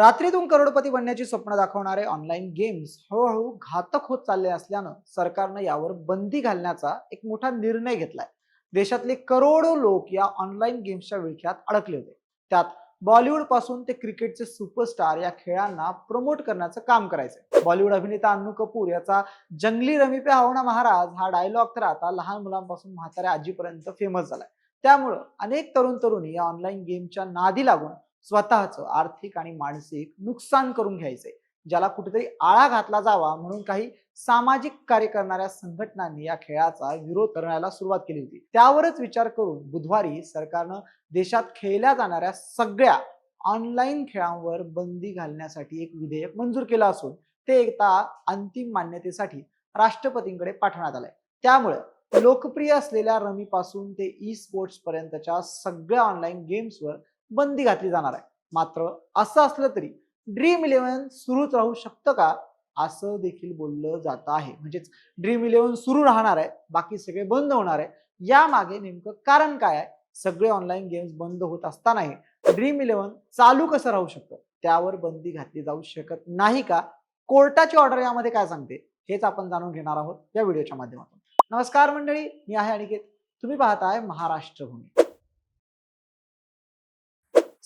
रात्रीतून करोडपती बनण्याची स्वप्न दाखवणारे ऑनलाईन गेम्स हळूहळू घातक होत चालले असल्यानं सरकारनं यावर बंदी घालण्याचा एक मोठा निर्णय घेतलाय. देशातले करोडो लोक या ऑनलाईन गेम्सच्या विळख्यात अडकले होते. त्यात बॉलिवूडपासून ते क्रिकेटचे सुपरस्टार या खेळांना प्रमोट करण्याचं काम करायचंय. बॉलिवूड अभिनेता अन्नू कपूर याचा जंगली रमी पे हावणा महाराज हा डायलॉग तर आता लहान मुलांपासून म्हाताऱ्या आजीपर्यंत फेमस झालाय. त्यामुळं अनेक तरुण तरुणी या ऑनलाईन गेमच्या नादी लागून स्वतःचं आर्थिक आणि मानसिक नुकसान करून घ्यायचे. ज्याला कुठेतरी आळा घातला जावा म्हणून काही सामाजिक कार्य करणाऱ्या संघटनांनी या खेळाचा विरोध करण्याला सुरुवात केली होती. त्यावरच विचार करून बुधवारी सरकारनं देशात खेळल्या जाणाऱ्या सगळ्या ऑनलाईन खेळांवर बंदी घालण्यासाठी एक विधेयक मंजूर केलं असून ते एकदा अंतिम मान्यतेसाठी राष्ट्रपतींकडे पाठवण्यात आलंय. त्यामुळे लोकप्रिय असलेल्या रमीपासून ते ई स्पोर्ट्स पर्यंतच्या सगळ्या ऑनलाईन गेम्सवर बंदी घातली जाणार आहे. मात्र असं असलं तरी ड्रीम इलेव्हन सुरूच राहू शकतं का? असं देखील बोललं जात आहे. म्हणजेच ड्रीम इलेव्हन सुरू राहणार आहे. बाकी सगळे बंद होणार आहे. यामागे नेमकं कारण काय आहे? सगळे ऑनलाईन गेम्स बंद होत असतानाही ड्रीम इलेव्हन चालू कसं राहू शकतं? त्यावर बंदी घातली जाऊ शकत नाही का? कोर्टाची ऑर्डर यामध्ये काय सांगते? हेच आपण जाणून घेणार आहोत या व्हिडिओच्या माध्यमातून. नमस्कार मंडळी. मी आहे अनिकेत. तुम्ही पाहताय महाराष्ट्र भूमी.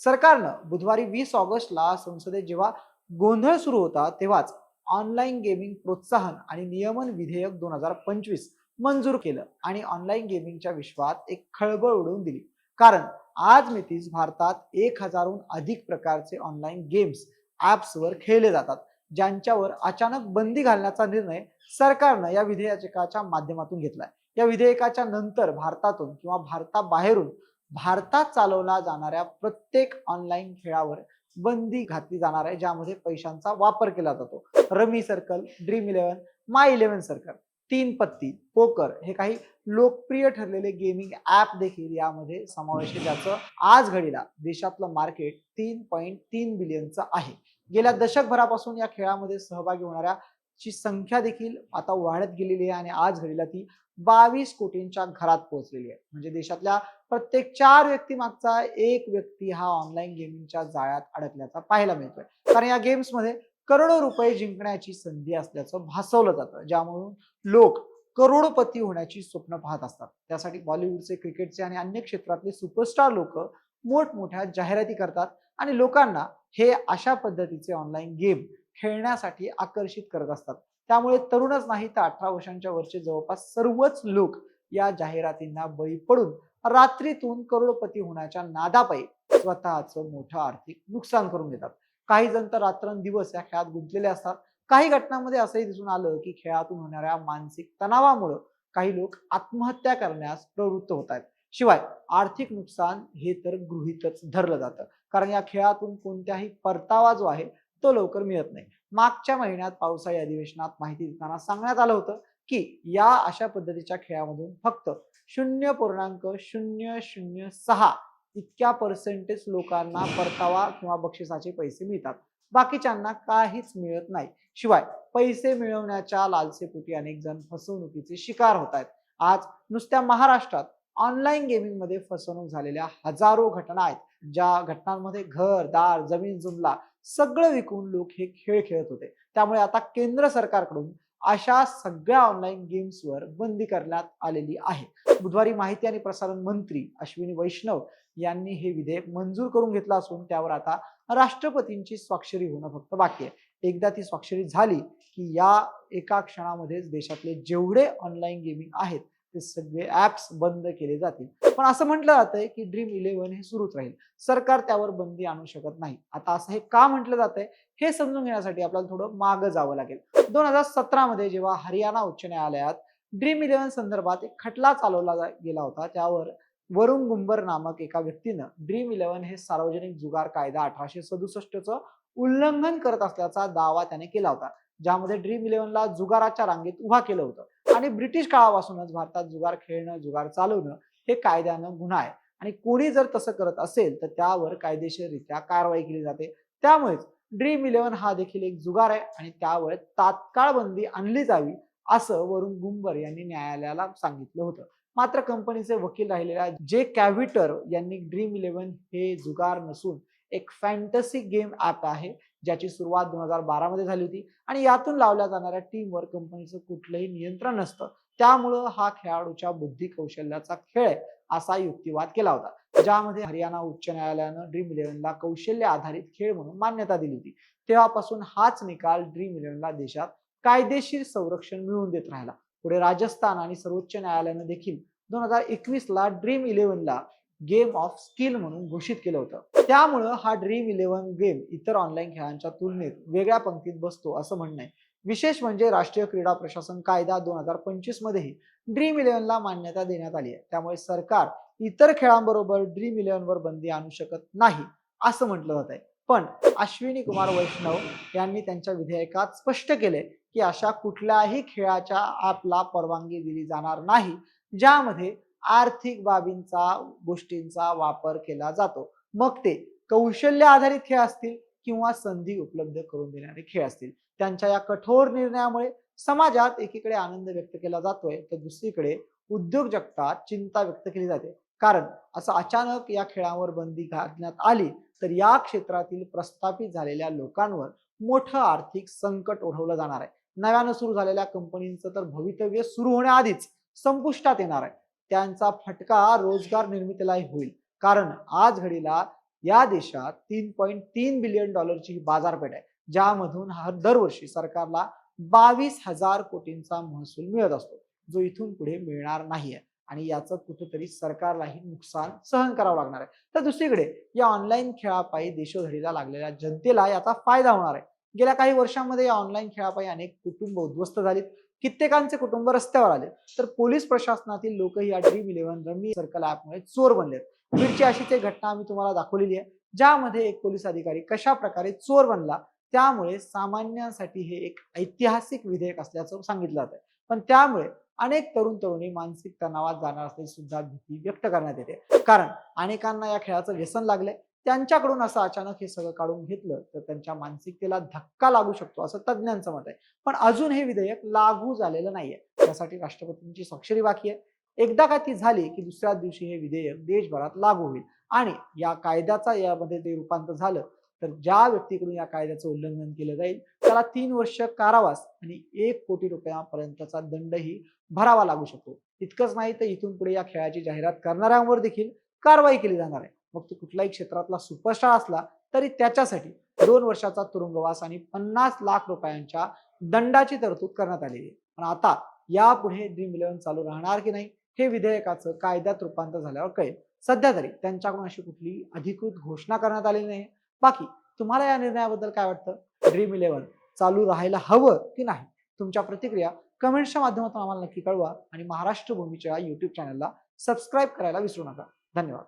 सरकारनं बुधवारी वीस ऑगस्टला संसदेत जेव्हा गोंधळ सुरू होता तेव्हाच ऑनलाईन गेमिंग प्रोत्साहन आणि नियमन विधेयक दोन हजार पंचवीस मंजूर केलं आणि ऑनलाईन गेमिंगच्या विश्वात एक खळबळ उडवून दिली. कारण आज मितीस भारतात एक हजारहून अधिक प्रकारचे ऑनलाईन गेम्स ॲप्सवर खेळले जातात ज्यांच्यावर अचानक बंदी घालण्याचा निर्णय सरकारनं या विधेयकाच्या माध्यमातून घेतलाय. या विधेयकाच्या नंतर भारतातून किंवा भारताबाहेरून भारतात चालवला जाणाऱ्या प्रत्येक ऑनलाईन खेळावर बंदी घातली जाणार आहे ज्यामध्ये पैशांचा वापर केला जातो. Rummy circle dream eleven my eleven circle तीन पत्ती पोकर हे काही लोकप्रिय ठरलेले गेमिंग ऍप देखील यामध्ये समावेश आहे. ज्याचं आज घडीला देशातलं मार्केट तीन पॉईंट तीन बिलियनचं आहे. गेल्या दशकभरापासून या खेळामध्ये सहभागी होणाऱ्या ची संख्या देखील आता वाढत गेलेली आहे आणि आज घडीला ती बावीस कोटींच्या घरात पोहोचलेली आहे. म्हणजे देशातल्या प्रत्येक चार व्यक्ती मागचा एक व्यक्ती हा ऑनलाईन गेमिंगच्या जाळ्यात अडकल्याचा पाहायला मिळतोय. कारण या गेम्समध्ये करोडो रुपये जिंकण्याची संधी असल्याचं भासवलं जातं. ज्यामधून लोक करोडपती होण्याची स्वप्न पाहत असतात. त्यासाठी बॉलिवूडचे क्रिकेटचे आणि अन्य क्षेत्रातले सुपरस्टार लोक मोठमोठ्या जाहिराती करतात आणि लोकांना हे अशा पद्धतीचे ऑनलाईन गेम खेळण्यासाठी आकर्षित करत असतात. त्यामुळे तरुणच नाही तर अठरा वर्षांच्या वरचे जवळपास सर्वच लोक या जाहिरातींना बळी पडून रात्रीतून करोडपती होण्याच्या नादापायी स्वतःचं मोठं आर्थिक नुकसान करून घेतात. काही जण तर रात्रंदिवस या खेळात गुंतलेले असतात. काही घटनांमध्ये असंही दिसून आलं की खेळातून होणाऱ्या मानसिक तणावामुळं काही लोक आत्महत्या करण्यास प्रवृत्त होत आहेत. शिवाय आर्थिक नुकसान हे तर गृहीतच धरलं जातं. कारण या खेळातून कोणत्याही परतावा जो आहे तो लवकर मिळत नाही. मागच्या महिन्यात पावसाळी अधिवेशनात माहिती देताना सांगण्यात आलं होतं की या अशा पद्धतीच्या खेळामधून फक्त शून्य पूर्णांक शून्य शून्य सहा इतक्या पर्सेंटेज लोकांना परतावा किंवा बक्षिसाचे पैसे मिळतात. बाकीच्यांना काहीच मिळत नाही. शिवाय पैसे मिळवण्याच्या लालसेपोटी अनेक जण फसवणुकीचे शिकार होत आहेत. आज नुसत्या महाराष्ट्रात ऑनलाईन गेमिंगमध्ये फसवणूक झालेल्या हजारो घटना आहेत. ज्या घटनांमध्ये घर दार जमीन जुमला सगळं विकून लोक हे खेळ खेळत होते. त्यामुळे आता केंद्र सरकारकडून अशा सगळ्या ऑनलाईन गेम्सवर बंदी करण्यात आलेली आहे. बुधवारी माहिती आणि प्रसारण मंत्री अश्विनी वैष्णव यांनी हे विधेयक मंजूर करून घेतलं असून त्यावर आता राष्ट्रपतींची स्वाक्षरी होणं फक्त बाकी आहे. एकदा ती स्वाक्षरी झाली की या एका क्षणामध्येच देशातले जेवढे ऑनलाईन गेमिंग आहेत ते सगळे ऍप्स बंद केले जातील. पण असं म्हटलं जातंय की ड्रीम इलेव्हन हे सुरूच राहील. सरकार त्यावर बंदी आणू शकत नाही. आता असं हे का म्हटलं जातंय हे समजून घेण्यासाठी आपल्याला थोडं मागं जावं लागेल. दोन हजार सतरा मध्ये जेव्हा हरियाणा उच्च न्यायालयात ड्रीम इलेव्हन संदर्भात एक खटला चालवला गेला होता त्यावर वरुण गुंबर नामक एका व्यक्तीनं ड्रीम इलेव्हन हे सार्वजनिक जुगार कायदा अठराशे सदुसष्टचं उल्लंघन करत असल्याचा दावा त्याने केला होता. ज्यामध्ये ड्रीम इलेव्हनला जुगाराच्या रांगेत उभा केलं होतं. आणि ब्रिटिश काळापासूनच भारतात जुगार खेळणं जुगार चालवणं हे कायद्यानं गुन्हा आहे. आणि कोणी जर तसं करत असेल तर त्यावर कायदेशीररित्या कारवाई केली जाते. त्यामुळेच ड्रीम इलेव्हन हा देखील एक जुगार आहे आणि त्यावर तात्काळ बंदी आणली जावी असं वरुण गुंबर यांनी न्यायालयाला सांगितलं होतं. मात्र कंपनीचे वकील राहिलेल्या जे कॅव्हिटर यांनी ड्रीम इलेव्हन हे जुगार नसून एक फॅन्टसी गेम ॲप आहे. ज्याची सुरुवात दोन हजार बारा मध्ये झाली होती. आणि यातून लावल्या जाणाऱ्या टीमवर कंपनीचं कुठलंही नियंत्रण नसतं. त्यामुळं हा खेळाडूच्या बुद्धी कौशल्याचा खेळ आहे असा युक्तिवाद केला होता. ज्यामध्ये हरियाणा उच्च न्यायालयानं ड्रीम इलेव्हनला कौशल्य आधारित खेळ म्हणून मान्यता दिली होती. तेव्हापासून हाच निकाल ड्रीम इलेव्हनला देशात कायदेशीर संरक्षण मिळवून देत राहिला. पुढे राजस्थान आणि सर्वोच्च न्यायालयानं देखील दोन हजार एकवीस ला ड्रीम इलेव्हनला गेम ऑफ स्किल म्हणून घोषित केलं होतं. त्यामुळं हा ड्रीम इलेव्हन गेम इतर ऑनलाईन खेळांच्या तुलनेत वेगळ्या पंक्तीत बसतो असं म्हणणं आहे. विशेष म्हणजे राष्ट्रीय क्रीडा प्रशासन कायदा दोन हजार पंचवीस मध्येही ड्रीम इलेव्हनला मान्यता देण्यात आली आहे. त्यामुळे सरकार इतर खेळांबरोबर ड्रीम इलेव्हनवर बंदी आणू शकत नाही असं म्हटलं जात आहे पण अश्विनी कुमार वैष्णव यांनी त्यांच्या विधेयकात स्पष्ट केले की अशा कुठल्याही खेळाच्या ॲपला परवानगी दिली जाणार नाही ज्यामध्ये आर्थिक बाबींचा गोष्टींचा वापर केला जातो. मग ते कौशल्य आधारित खेळ असतील किंवा संधी उपलब्ध करून देणारे खेळ असतील. त्यांच्या या कठोर निर्णयामुळे समाजात एकीकडे आनंद व्यक्त केला जातोय तर दुसरीकडे उद्योजकता चिंता व्यक्त केली जाते. कारण असं अचानक या खेळावर बंदी घालण्यात आली तर या क्षेत्रातील प्रस्थापित झालेल्या लोकांवर मोठं आर्थिक संकट ओढवलं जाणार आहे. नव्यानं सुरू झालेल्या कंपनींचं तर भवितव्य सुरू होण्याआधीच संपुष्टात येणार आहे. त्यांचा फटका रोजगार निर्मितीलाही होईल. कारण आज घडीला या देशात तीन पॉईंट तीन बिलियन डॉलरची ही बाजारपेठ आहे ज्यामधून हा दरवर्षी सरकारला बावीस हजार कोटींचा महसूल मिळत असतो जो इथून पुढे मिळणार नाहीये. आणि याचं कुठेतरी सरकारलाही नुकसान सहन करावं लागणार आहे. तर दुसरीकडे या ऑनलाईन खेळापायी देशोधडीला लागलेल्या जनतेला याचा फायदा होणार आहे. गेल्या काही वर्षांमध्ये या ऑनलाईन खेळापायी अनेक कुटुंब उद्ध्वस्त झालीत. कित्येकांचे कुटुंब रस्त्यावर आले. तर पोलीस प्रशासनातील लोकही या ड्रीम इलेव्हन रमी सर्कल ऍपमुळे चोर बनलेत. बीडची अशीच एक घटना आम्ही तुम्हाला दाखवलेली आहे. ज्यामध्ये एक पोलीस अधिकारी कशा प्रकारे चोर बनला त्यामुळे सामान्यांसाठी हे एक ऐतिहासिक विधेयक असल्याचं सांगितलं जात पण त्यामुळे अनेक तरुण तरुणी मानसिक तणावात जाणार असल्याची सुद्धा भीती व्यक्त करण्यात येते. कारण अनेकांना या खेळाचं व्यसन लागलंय. त्यांच्याकडून असं अचानक हे सगळं काढून घेतलं तर त्यांच्या मानसिकतेला धक्का लागू शकतो असं तज्ज्ञांचं मत आहे. पण अजून हे विधेयक लागू झालेलं नाहीये. त्यासाठी राष्ट्रपतींची स्वाक्षरी बाकी आहे. एकदा का ती झाली की दुसऱ्या दिवशी हे विधेयक देशभरात लागू होईल. आणि या कायद्याचा यामध्ये ते रूपांतर झालं तर ज्या व्यक्तीकडून या कायद्याचं उल्लंघन केलं जाईल त्याला तीन वर्ष कारावास आणि एक कोटी रुपयापर्यंतचा दंडही भरावा लागू शकतो. इतकंच नाही तर इथून पुढे या खेळाची जाहिरात करणाऱ्यांवर देखील कारवाई केली जाणार आहे. मग तो कुठल्याही क्षेत्रातला सुपरस्टार असला तरी त्याच्यासाठी दोन वर्षाचा तुरुंगवास आणि पन्नास लाख रुपयांच्या दंडाची तरतूद करण्यात आलेली आहे. पण आता यापुढे ड्रीम इलेव्हन चालू राहणार की नाही हे विधेयकाचं कायद्यात रूपांतर झाल्यावर कळेल. सध्या तरी त्यांच्याकडून अशी कुठली अधिकृत घोषणा करण्यात आलेली नाही. बाकी तुम्हाला या निर्णयाबद्दल काय वाटतं? ड्रीम इलेव्हन चालू राहायला हवं की नाही? तुमच्या प्रतिक्रिया कमेंट्सच्या माध्यमातून आम्हाला नक्की कळवा आणि महाराष्ट्र भूमीच्या युट्यूब चॅनलला सबस्क्राईब करायला विसरू नका. धन्यवाद.